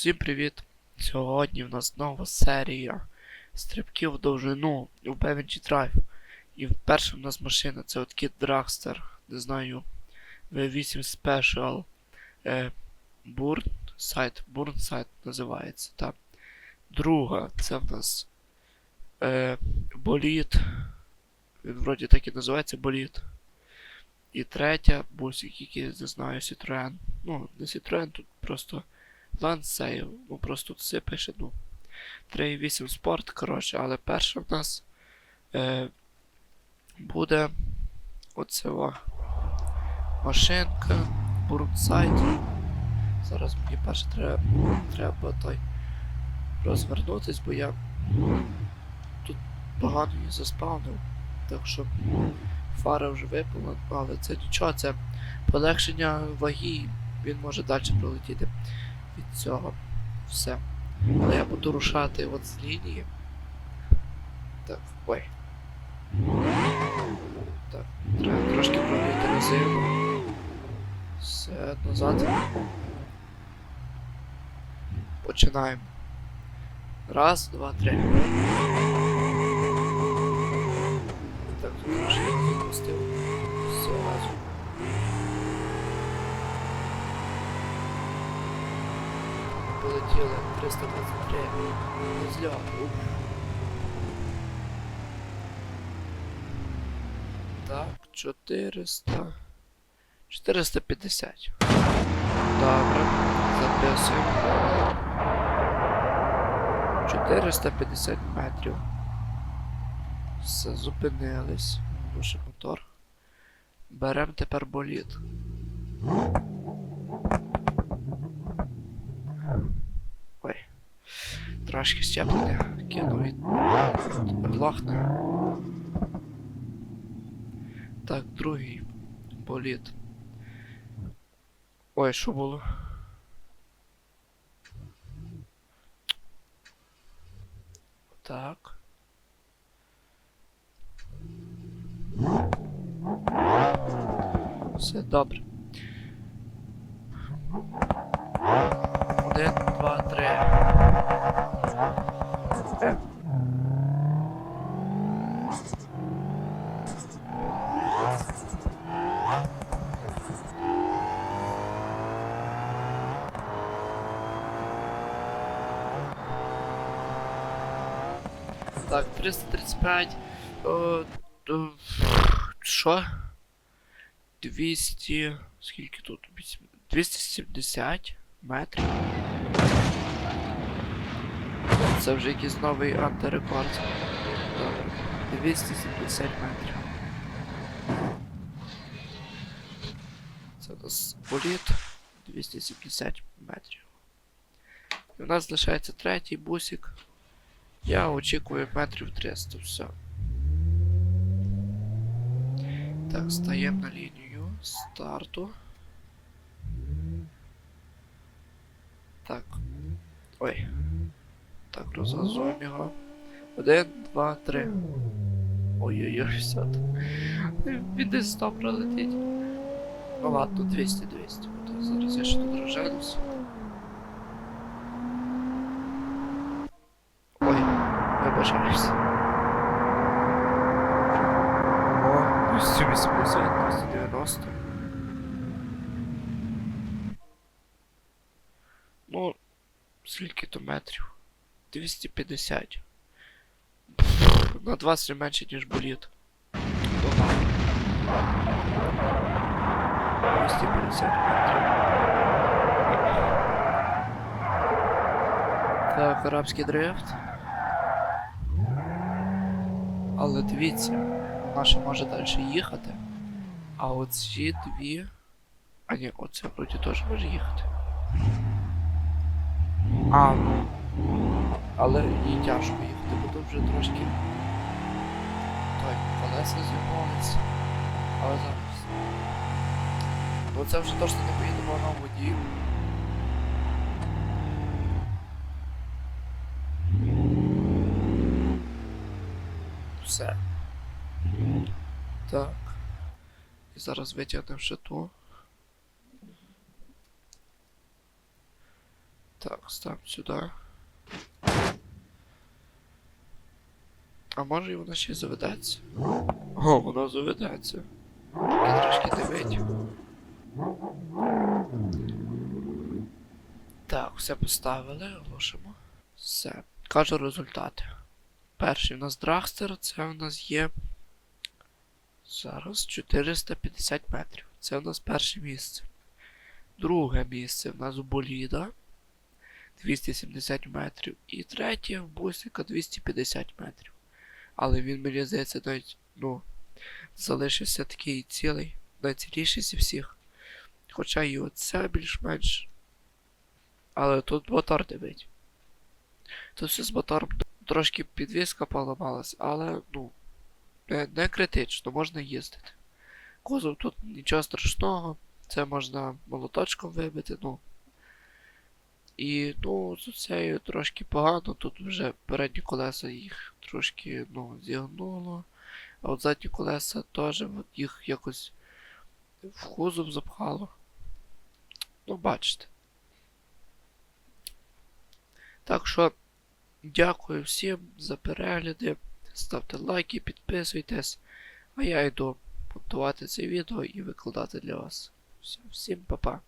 Всім привіт! Сьогодні в нас нова серія стрибків в довжину у Bevenge Drive. І перша в нас машина це от Kid Dragster, не знаю, V8 Special е, Burnside, Burnside називається, так. Друга це в нас е, Боліт. Він вроді так і називається Боліт. І третя бусик, який не знаю, Citroen. Ну, не Citroen, тут просто Лансейл. Ну просто тут все пише, ну. 3.8 спорт, коротше, але перша в нас е, буде оцева машинка, бурнсайд. Зараз мені перше треба, треба той розвернутись, бо я тут погано її заспавнив. Так що фара вже випала, але це нічого, це полегшення ваги, він може далі пролетіти від цього. Все. Але я буду рушати от з лінії. Так, ой. Так, треба трошки промити резину. Все, назад. Починаємо. Раз, два, три. Так, тут відпустив. Все, разом. Полетіли 323 зльот. Уф. Так, 400. 450. Добре, записуємо. 450 метрів. Все, зупинились. Глуши мотор. Беремо тепер боліт. Ой. Трошки щеплення кинув і. Так, другий боліт. Ой, що було? Так. Все добре. Один, два, три. Так, 335. О, о, Що? 200. Скільки тут? 270 метрів. Це вже якийсь новий антирекорд. 270 метрів. Це у нас боліт 270 метрів. І у нас залишається третій бусик. Я очікую метрів 300, все. Так, стаємо на лінію старту. Так. Ой. Так, розгазуємо його. Один, два, три. Ой-ой-ой, все десь 100 пролетить. Ну ладно, 200, 200. Зараз я ще тут розженусь. Ой, вибачаюсь. О, 280, 290. Ну, скільки то метрів? 250. Пф, На 20 менше, ніж. Дома. 250 метрів. Так, арабський дрифт. Але дивіться, ще може далі їхати. А оці дві. А ні, оце вроді теж може їхати. А, ну. Але їй тяжко їхати, бо тут вже трошки. Так, колеса з'явилися. Але зараз. Бо це вже точно не поїдемо на воді. Все. Так. І зараз витягнемо ще ту. Так, став сюди. А може і вона ще заведеться? О, воно заведеться. Я трошки дивить. Так, все поставили, оголошимо. Все. Кажу результати. Перший у нас драгстер, це у нас є. Зараз 450 метрів. Це у нас перше місце. Друге місце в нас Боліда 270 метрів. І третє в Бусика 250 метрів. Але він, мені здається, навіть, ну, залишився такий цілий, найціліший зі всіх. Хоча і оце більш-менш. Але тут мотор дивить. Тут все з мотором трошки підвіска поламалась, але ну, не, не критично, можна їздити. Кузов тут нічого страшного, це можна молоточком вибити, ну. І ну, з цією трошки погано, тут вже передні колеса їх трошки ну, зігнуло. А от задні колеса теж їх якось в кузов запхало. Ну, бачите. Так що, дякую всім за перегляди. Ставте лайки, підписуйтесь. А я йду монтувати це відео і викладати для вас. Все, всім па-па.